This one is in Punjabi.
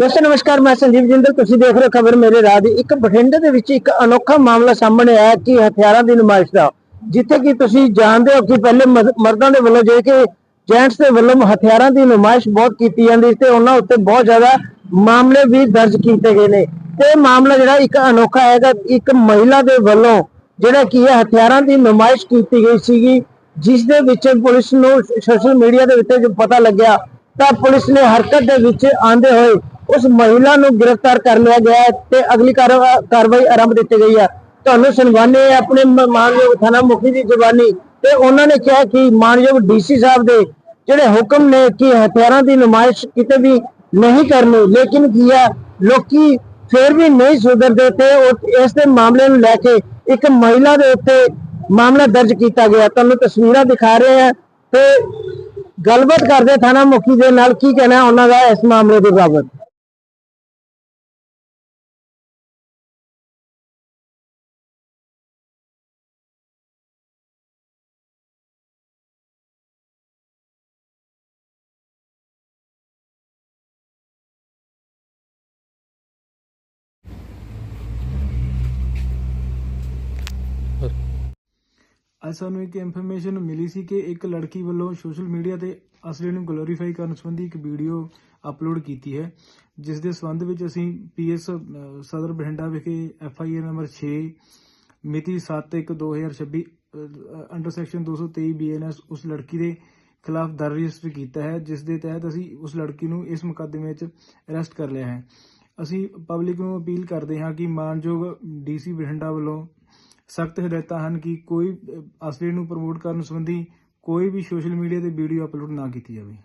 ਦੋਸਤੋ, ਨਮਸਕਾਰ, ਮੈਂ ਸੰਜੀਵ ਜਿੰਦਲ। ਤੁਸੀਂ ਦੇਖ ਰਹੇ ਹੋ ਖਬਰ ਮੇਰੇ ਰਾਹ ਦੀ। ਇੱਕ ਬਠਿੰਡੇ ਦੇ ਵਿੱਚ ਇੱਕ ਅਨੋਖਾ ਮਾਮਲਾ ਸਾਹਮਣੇ ਆਇਆ ਕਿ ਹਥਿਆਰਾਂ ਦੀ ਨੁਮਾਇਸ਼ ਦਾ। ਜਿੱਥੇ ਕਿ ਤੁਸੀਂ ਜਾਣਦੇ ਹੋ ਕਿ ਪਹਿਲੇ ਮਰਦਾਂ ਦੇ ਵੱਲੋਂ ਜਿਹੜੇ ਕਿ ਜੈਂਟਸ ਦੇ ਵੱਲੋਂ ਹਥਿਆਰਾਂ ਦੀ ਨੁਮਾਇਸ਼ ਬਹੁਤ ਕੀਤੀ ਜਾਂਦੀ ਤੇ ਉਹਨਾਂ ਉੱਤੇ ਬਹੁਤ ਜ਼ਿਆਦਾ ਮਾਮਲੇ ਵੀ ਦਰਜ ਕੀਤੇ ਗਏ ਨੇ। ਤੇ ਮਾਮਲਾ ਜਿਹੜਾ ਇੱਕ ਅਨੋਖਾ ਹੈਗਾ, ਇੱਕ ਮਹਿਲਾ ਦੇ ਵੱਲੋਂ ਜਿਹੜਾ ਕੀ ਹੈ ਹਥਿਆਰਾਂ ਦੀ ਨੁਮਾਇਸ਼ ਕੀਤੀ ਗਈ ਸੀਗੀ, ਜਿਸ ਦੇ ਵਿੱਚ ਪੁਲਿਸ ਨੂੰ ਸੋਸ਼ਲ ਮੀਡੀਆ ਦੇ ਉੱਤੇ ਜੋ ਪਤਾ ਲੱਗਿਆ, ਤਾਂ ਪੁਲਿਸ ਨੇ ਹਰਕਤ ਦੇ ਵਿੱਚ ਆਂਦੇ ਹੋਏ ਉਸ ਮਹਿਲਾ ਨੂੰ ਗ੍ਰਿਫਤਾਰ ਕਰ ਲਿਆ ਗਿਆ ਹੈ ਤੇ ਅਗਲੀ ਕਾਰਵਾ- ਕਾਰਵਾਈ ਆਰੰਭ ਦਿੱਤੀ ਗਈ ਹੈ। ਤੁਹਾਨੂੰ ਸੁਣਵਾਨੇ ਆਪਣੇ ਮਾਨਯੋਗ ਥਾਣਾ ਮੁਖੀ ਦੀ ਜ਼ੁਬਾਨੀ ਤੇ ਉਹਨਾਂ ਨੇ ਕਿਹਾ ਕਿ ਮਾਨਯੋਗ ਡੀਸੀ ਸਾਹਿਬ ਦੇ ਜਿਹੜੇ ਹੁਕਮ ਨੇ ਕਿ ਹਥਿਆਰਾਂ ਦੀ ਨੁਮਾਇਸ਼ ਕਿਤੇ ਵੀ ਨਹੀਂ ਕਰਨੀ, ਲੇਕਿਨ ਕੀ ਹੈ, ਲੋਕੀ ਫਿਰ ਵੀ ਨਹੀਂ ਸੁਧਰਦੇ ਤੇ ਇਸ ਦੇ ਮਾਮਲੇ ਨੂੰ ਲੈ ਕੇ ਇੱਕ ਮਹਿਲਾ ਦੇ ਉੱਤੇ ਮਾਮਲਾ ਦਰਜ ਕੀਤਾ ਗਿਆ। ਤੁਹਾਨੂੰ ਤਸਵੀਰਾਂ ਦਿਖਾ ਰਹੇ ਹਾਂ ਤੇ ਗੱਲਬਾਤ ਕਰਦੇ ਥਾਣਾ ਮੁਖੀ ਦੇ ਨਾਲ ਕੀ ਕਹਿਣਾ ਉਹਨਾਂ ਦਾ ਇਸ ਮਾਮਲੇ ਦੇ ਬਾਬਤ। ਅੱਜ ਸਾਨੂੰ ਇੱਕ ਇਨਫੋਰਮੇਸ਼ਨ ਮਿਲੀ ਸੀ ਕਿ ਇੱਕ ਲੜਕੀ ਵੱਲੋਂ ਸੋਸ਼ਲ ਮੀਡੀਆ ਤੇ ਅਸਲੀ ਨੂੰ ਗਲੋਰੀਫਾਈ ਕਰਨ ਸੰਬੰਧੀ ਇੱਕ ਵੀਡੀਓ ਅਪਲੋਡ ਕੀਤੀ ਹੈ ਜਿਸ ਦੇ ਸੰਬੰਧ ਵਿੱਚ ਅਸੀਂ ਪੀਐਸ ਸਦਰ ਬਠਿੰਡਾ ਵਿਖੇ ਐਫਆਈਆਰ ਨੰਬਰ 6 ਮਿਤੀ 7/1/2026 ਅੰਡਰ ਸੈਕਸ਼ਨ 223 ਬੀਐਨਐਸ ਉਸ ਲੜਕੀ ਦੇ ਖਿਲਾਫ ਦਰਜ ਰਜਿਸਟਰ ਕੀਤਾ ਹੈ ਜਿਸ ਦੇ ਤਹਿਤ ਅਸੀਂ ਉਸ ਲੜਕੀ ਨੂੰ ਇਸ ਮੁਕੱਦਮੇ ਵਿੱਚ ਅਰੈਸਟ ਕਰ ਲਿਆ ਹੈ। ਅਸੀਂ ਪਬਲਿਕ ਨੂੰ ਅਪੀਲ ਕਰਦੇ ਹਾਂ ਕਿ ਮਾਨਯੋਗ ਡੀਸੀ ਬਠਿੰਡਾ ਵੱਲੋਂ ਸਖਤ ਹਦਾਇਤਾਂ ਹਨ ਕਿ ਕੋਈ ਅਹ, ਅਸਲੀ ਨੂੰ ਪ੍ਰਮੋਟ ਕਰਨ ਸੰਬੰਧੀ ਕੋਈ ਵੀ ਸੋਸ਼ਲ ਮੀਡੀਆ ਤੇ ਵੀਡੀਓ ਅਪਲੋਡ ਨਾ ਕੀਤੀ ਜਾਵੇ।